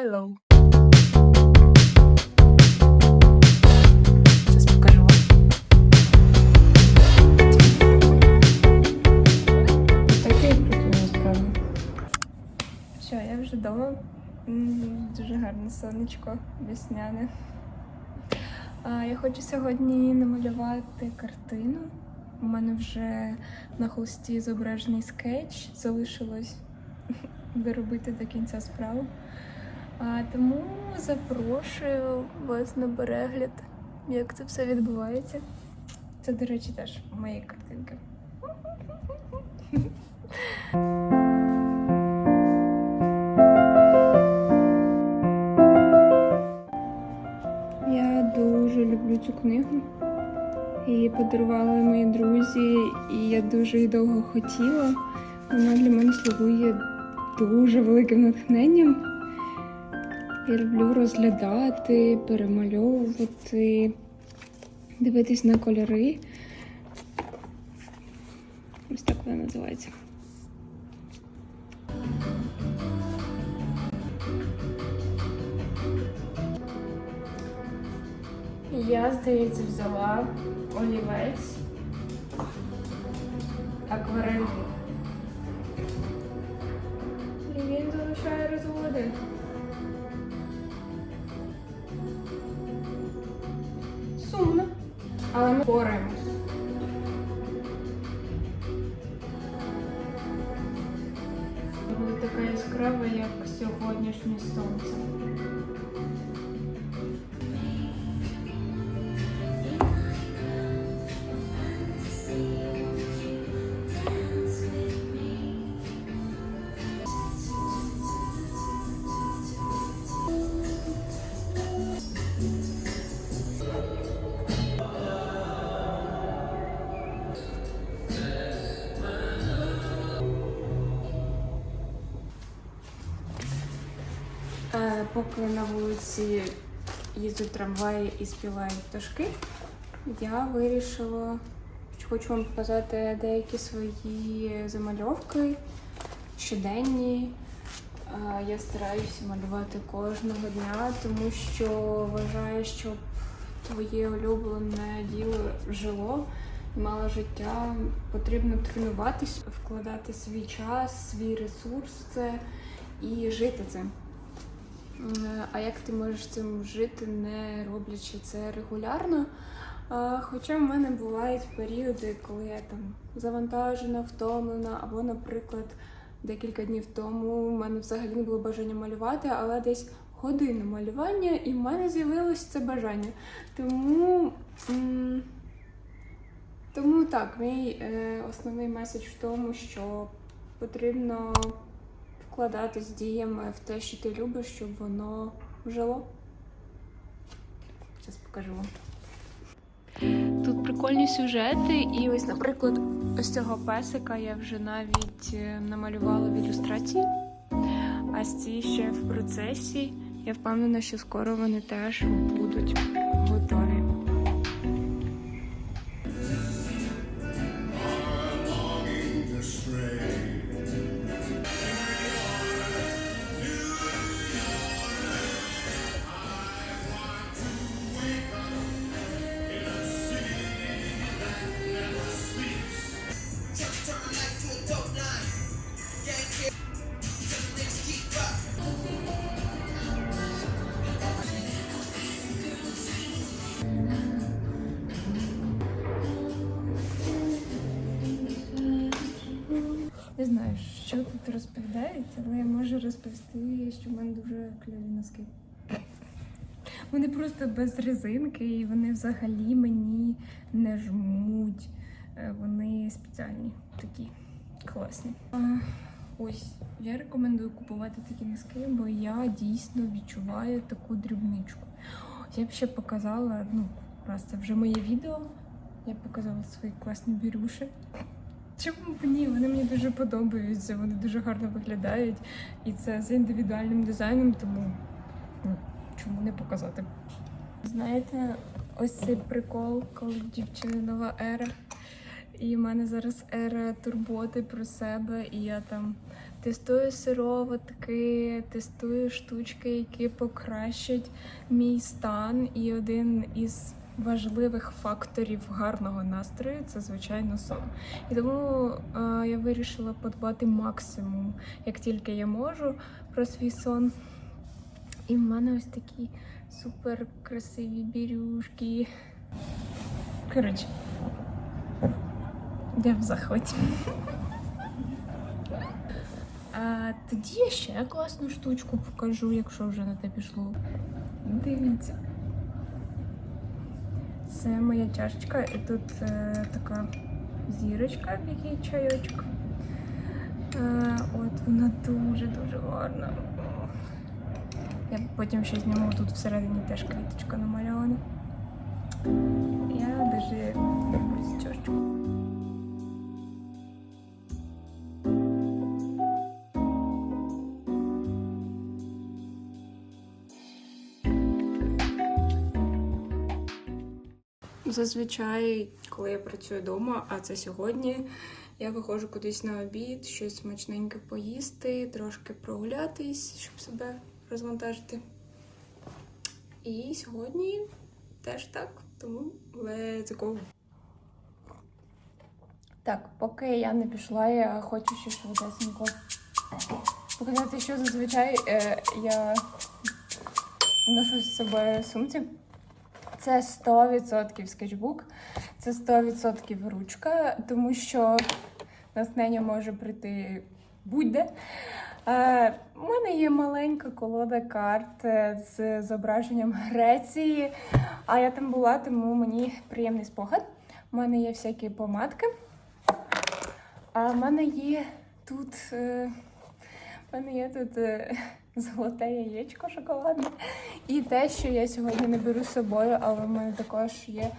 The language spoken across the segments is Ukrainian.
Hello. Зараз покажу вам. Такий прикольний насправді. Все, я вже вдома. Дуже гарне сонечко, весняне. Я хочу сьогодні намалювати картину. У мене вже на холсті зображений скетч. Залишилось доробити до кінця справу. А, тому запрошую вас на перегляд, як це все відбувається. Це, до речі, теж мої картинки. Я дуже люблю цю книгу. Її подарували мої друзі, і я дуже її довго хотіла. Вона для мене слугує дуже великим натхненням. Я люблю розглядати, перемальовувати, дивитись на кольори. Ось так вона називається. Я, здається, взяла олівець акварельний. І він залишає розводи. Але ми боремось. Буде така яскрава, як сьогоднішнє сонце. Поки на вулиці їздять трамваї і співають пташки, я вирішила, що хочу вам показати деякі свої замальовки щоденні. Я стараюся малювати кожного дня, тому що вважаю, щоб твоє улюблене діло жило і мало життя, потрібно тренуватись, вкладати свій час, свій ресурс це і жити цим. А як ти можеш цим жити, не роблячи це регулярно? Хоча в мене бувають періоди, коли я там завантажена, втомлена, або, наприклад, декілька днів тому в мене взагалі не було бажання малювати, але десь година малювання, і в мене з'явилось це бажання. Тому, тому так, мій е, основний меседж в тому, що потрібно вкладатись діями в те, що ти любиш, щоб воно жило. Зараз покажу вам. Тут прикольні сюжети, і ось, наприклад, ось цього песика я вже навіть е, намалювала в ілюстрації. А з ці ще в процесі. Я впевнена, що скоро вони теж будуть готові. Що тут розповідається, але я можу розповісти, що в мене дуже кльові носки. Вони просто без резинки, і вони взагалі мені не жмуть. Е, Вони спеціальні, такі класні. Ось, я рекомендую купувати такі носки, бо я дійсно відчуваю таку дрібничку. Я б ще показала, ну, раз це вже моє відео. Я б показала свої класні бірюші. Чому б ні? Вони мені дуже подобаються, вони дуже гарно виглядають. І це з індивідуальним дизайном, тому ну, чому не показати? Знаєте, ось цей прикол, коли дівчини нова ера. І в мене зараз ера турботи про себе, і я там Тестую сироватки, тестую штучки, які покращать мій стан. І один із важливих факторів гарного настрою це звичайно сон. І тому е, я вирішила подбати максимум, як тільки я можу, про свій сон. І в мене ось такі супер красиві бірюшки. Коротше, я в захваті. А, тоді я ще класну штучку покажу, якщо вже на те пішло. Дивіться. Це моя чашечка, і тут е, така зірочка, в якій чайочок. Е, от вона дуже-дуже гарна. Я потім ще зніму тут всередині теж квіточка намальована. Я дуже Зазвичай, коли я працюю вдома, а це сьогодні, я виходжу кудись на обід, щось смачненьке поїсти, трошки прогулятись, щоб себе розвантажити. І сьогодні теж так, тому let's go. Так, поки я не пішла, я хочу ще швидесенько показати, що зазвичай е, я ношу з собою сумці. Це 100% скетчбук, це 100% ручка, тому що натхнення може прийти будь-де. Е, У мене є маленька колода карт е, з зображенням Греції, а я там була, тому мені приємний спогад. У мене є всякі помадки. А в мене є тут. е, в мене є тут е, золоте яєчко шоколадне. І те, що я сьогодні не беру з собою, але в мене також є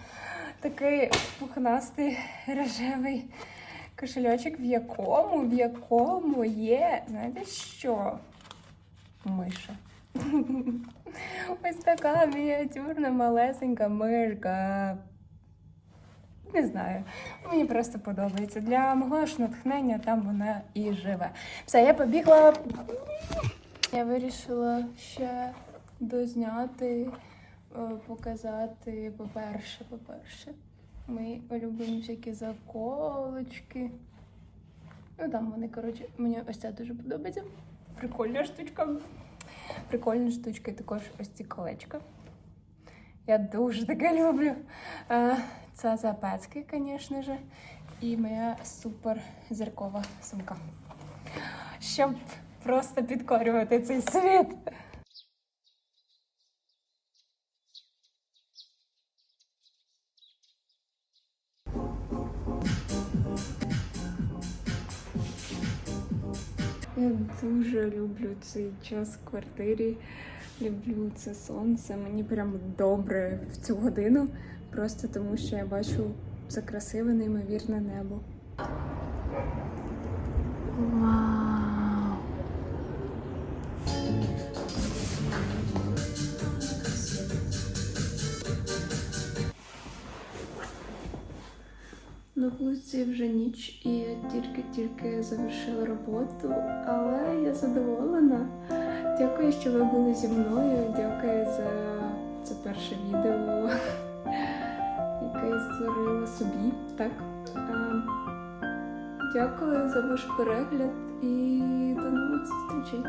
такий пухнастий рожевий кошельочок, в якому, в якому є, знаєте що? Миша. Ось така мініатюрна малесенька мишка. Не знаю, мені просто подобається. Для мого ж натхнення там вона і живе. Все, я побігла. Я вирішила ще дозняти, е, показати, по-перше, по-перше, мої улюблені всякі заколочки. Ну там вони, коротше, мені ось це дуже подобається. Прикольна штучка. Прикольна штучка, і також ось ці колечка. Я дуже таке люблю. Е, Це запецьки, звісно ж, і моя супер зіркова сумка. Щоб просто підкорювати цей світ. Я дуже люблю цей час в квартирі. Люблю це сонце. Мені прям добре в цю годину, просто тому що я бачу це красиве, неймовірне небо. Вау! На вулиці вже ніч, і я тільки-тільки завершила роботу, але я задоволена. Дякую, що ви були зі мною. Дякую за це перше відео, яке я створила собі. Так. Ем, Дякую за ваш перегляд і до нових зустрічей.